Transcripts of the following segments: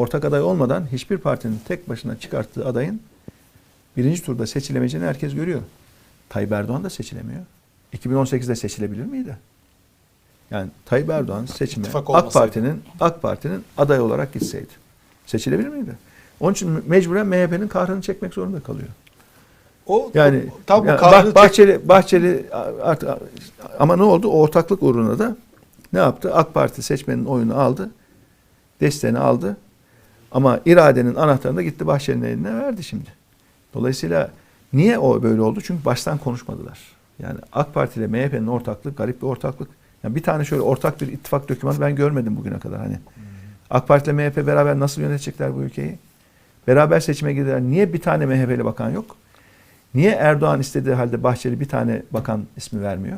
ortak aday olmadan hiçbir partinin tek başına çıkarttığı adayın birinci turda seçilemeyeceğini herkes görüyor. Tayyip Erdoğan da seçilemiyor. 2018'de seçilebilir miydi? Yani Tayyip Erdoğan seçime AK. Parti'nin AK Parti'nin aday olarak gitseydi seçilebilir miydi? Onun için mecburen MHP'nin kahrını çekmek zorunda kalıyor. O Yani, tam yani Bah- Bahçeli Bahçeli artık ama ne oldu? O ortaklık uğruna da ne yaptı? AK Parti seçmenin oyunu aldı. Desteğini aldı. Ama iradenin anahtarını da gitti Bahçeli'nin eline verdi şimdi. Dolayısıyla niye o böyle oldu? Çünkü baştan konuşmadılar. Yani AK Parti ile MHP'nin ortaklık garip bir ortaklık. Yani bir tane şöyle ortak bir ittifak dokümanı ben görmedim bugüne kadar hani. AK Parti ile MHP beraber nasıl yönetecekler bu ülkeyi? Beraber seçime girdiler. Niye bir tane MHP'li bakan yok? Niye Erdoğan istediği halde Bahçeli bir tane bakan ismi vermiyor?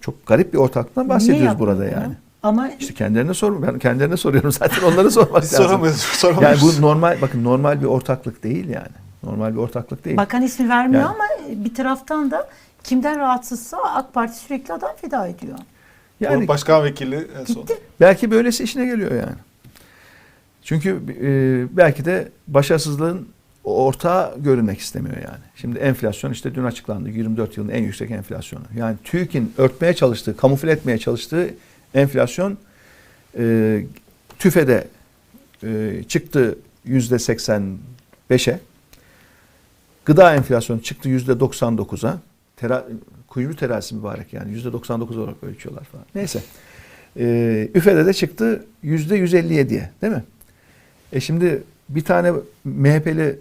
Çok garip bir ortaklıktan bahsediyoruz burada yani. Ama İşte kendilerine sor, ben kendilerine soruyorum zaten onlara sormak lazım. soramıyoruz. Yani soramıyoruz. bu normal bakın normal bir ortaklık değil yani. Normal bir ortaklık değil. bakan ismi vermiyor Yani. ama bir taraftan da kimden rahatsızsa AK Parti sürekli adam feda ediyor. yani Başkan vekili en son. Gitti. belki böylesi işine geliyor yani. Çünkü e, belki de başarısızlığın ortağı görünmek istemiyor yani. Şimdi enflasyon işte dün açıklandı. 24 yılın en yüksek enflasyonu. Yani TÜİK'in örtmeye çalıştığı, kamufle etmeye çalıştığı enflasyon e, TÜFE'de e, çıktı yüzde 85'e. Gıda enflasyonu çıktı yüzde 99'a. Tera, kuyruğu terazisi mübarek yani yüzde 99 olarak ölçüyorlar falan. Neyse. E, üfede de çıktı yüzde 157'ye değil mi? E şimdi bir tane MHP'li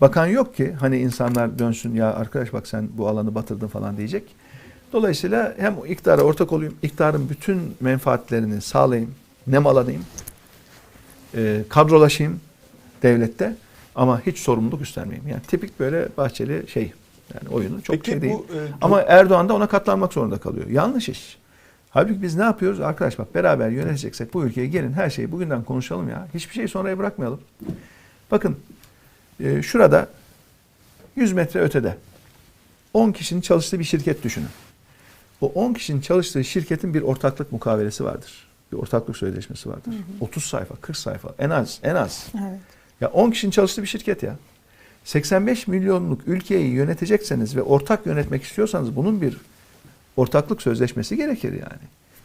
bakan yok ki hani insanlar dönsün ya arkadaş bak sen bu alanı batırdın falan diyecek. Dolayısıyla hem iktidara ortak olayım, iktidarın bütün menfaatlerini sağlayayım, nemalanayım, e, kadrolaşayım devlette ama hiç sorumluluk üstlenmeyeyim. Yani tipik böyle Bahçeli şey yani oyunu çok Peki şey değil. bu, e, ama Erdoğan da ona katlanmak zorunda kalıyor. Yanlış iş. Halbuki biz ne yapıyoruz? Arkadaş bak beraber yöneteceksek bu ülkeyi gelin her şeyi bugünden konuşalım ya. Hiçbir şeyi sonraya bırakmayalım. Bakın e, şurada 100 metre ötede 10 kişinin çalıştığı bir şirket düşünün. O 10 kişinin çalıştığı şirketin bir ortaklık mukavelesi vardır. Bir ortaklık sözleşmesi vardır. 30 sayfa, 40 sayfa en az en az. Evet. Ya 10 kişinin çalıştığı bir şirket ya. 85 milyonluk ülkeyi yönetecekseniz ve ortak yönetmek istiyorsanız bunun bir ortaklık sözleşmesi gerekir yani.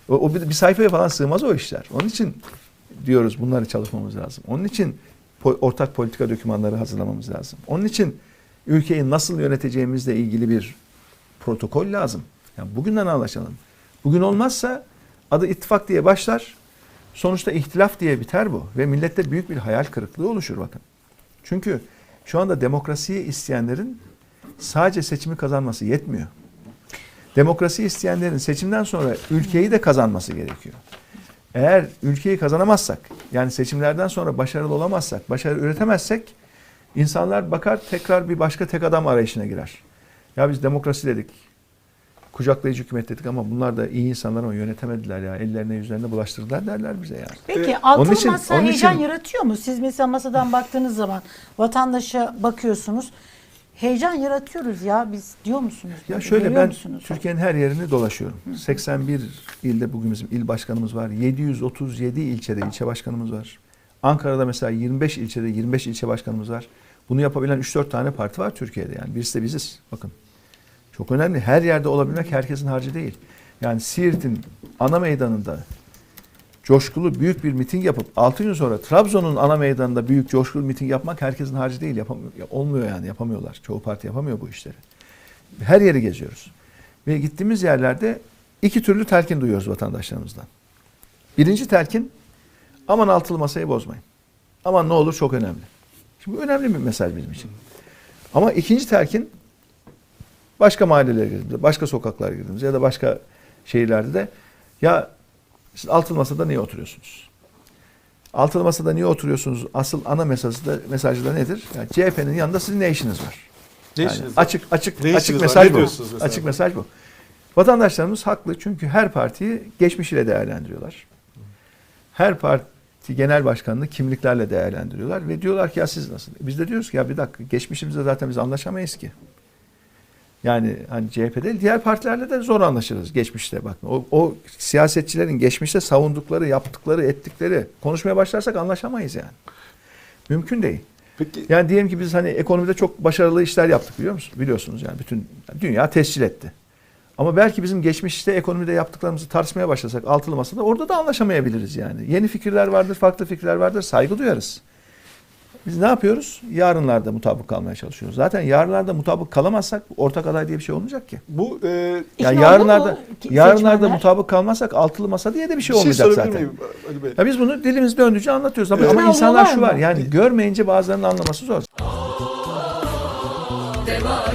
O, o bir, bir sayfaya falan sığmaz o işler. Onun için diyoruz bunları çalışmamız lazım. Onun için po- ortak politika dokümanları hazırlamamız lazım. Onun için ülkeyi nasıl yöneteceğimizle ilgili bir protokol lazım. Yani bugünden anlaşalım. Bugün olmazsa adı ittifak diye başlar. Sonuçta ihtilaf diye biter bu. Ve millette büyük bir hayal kırıklığı oluşur bakın. Çünkü şu anda demokrasiyi isteyenlerin sadece seçimi kazanması yetmiyor. Demokrasi isteyenlerin seçimden sonra ülkeyi de kazanması gerekiyor. Eğer ülkeyi kazanamazsak, yani seçimlerden sonra başarılı olamazsak, başarı üretemezsek, insanlar bakar tekrar bir başka tek adam arayışına girer. Ya biz demokrasi dedik, kucaklayıcı hükümet dedik ama bunlar da iyi insanlar ama yönetemediler ya, ellerine yüzlerine bulaştırdılar derler bize yani. Peki altılı onun için- masa onun heyecan için- yaratıyor mu? Siz mesela masadan baktığınız zaman vatandaşa bakıyorsunuz. Heyecan yaratıyoruz ya biz diyor musunuz? Ya Böyle şöyle görüyor ben musunuz? Türkiye'nin her yerini dolaşıyorum. 81 ilde bugün bizim il başkanımız var. 737 ilçede ilçe başkanımız var. Ankara'da mesela 25 ilçede 25 ilçe başkanımız var. Bunu yapabilen 3-4 tane parti var Türkiye'de yani. Birisi de biziz. Bakın. Çok önemli. Her yerde olabilmek herkesin harcı değil. Yani Siirt'in ana meydanında coşkulu büyük bir miting yapıp 6 gün sonra Trabzon'un ana meydanında büyük coşkulu miting yapmak herkesin harcı değil. Yapamıyor, ya- olmuyor yani yapamıyorlar. Çoğu parti yapamıyor bu işleri. Her yeri geziyoruz. Ve gittiğimiz yerlerde iki türlü telkin duyuyoruz vatandaşlarımızdan. Birinci telkin aman altılı masayı bozmayın. Aman ne olur çok önemli. Şimdi önemli bir mesaj bizim için. Ama ikinci telkin başka mahallelere girdiğimizde, başka sokaklara girdiğimizde ya da başka şehirlerde de ya siz altılı masada niye oturuyorsunuz? Altılı masada niye oturuyorsunuz? Asıl ana mesajı da, mesajı da nedir? Yani CHP'nin yanında sizin ne işiniz var? Ne Yani işiniz var? açık açık Ne açık var? mesaj Ne bu. Açık mesaj bu. Vatandaşlarımız haklı çünkü her partiyi geçmişiyle değerlendiriyorlar. Her parti genel başkanını kimliklerle değerlendiriyorlar ve diyorlar ki ya siz nasıl? Biz de diyoruz ki ya bir dakika geçmişimizde zaten biz anlaşamayız ki. Yani hani CHP değil diğer partilerle de zor anlaşırız geçmişte bakın. O, o siyasetçilerin geçmişte savundukları, yaptıkları, ettikleri konuşmaya başlarsak anlaşamayız yani. Mümkün değil. Peki Yani diyelim ki biz hani ekonomide çok başarılı işler yaptık biliyor musunuz? Biliyorsunuz yani bütün dünya tescil etti. Ama belki bizim geçmişte ekonomide yaptıklarımızı tartışmaya başlasak altılı masada orada da anlaşamayabiliriz yani. Yeni fikirler vardır, farklı fikirler vardır, saygı duyarız. Biz ne yapıyoruz? Yarınlarda mutabık kalmaya çalışıyoruz. Zaten yarınlarda mutabık kalamazsak ortak aday diye bir şey olmayacak ki. bu e, Ya oldu yarınlarda yarınlarda seçmenler? mutabık kalmazsak altılı masa diye de bir bir şey şey olmayacak zaten. miyim Ali Bey? Ya biz bunu dilimiz döndüğünce anlatıyoruz ama, Evet. ama insanlar şu var. Yani görmeyince bazılarının anlaması zor. Deva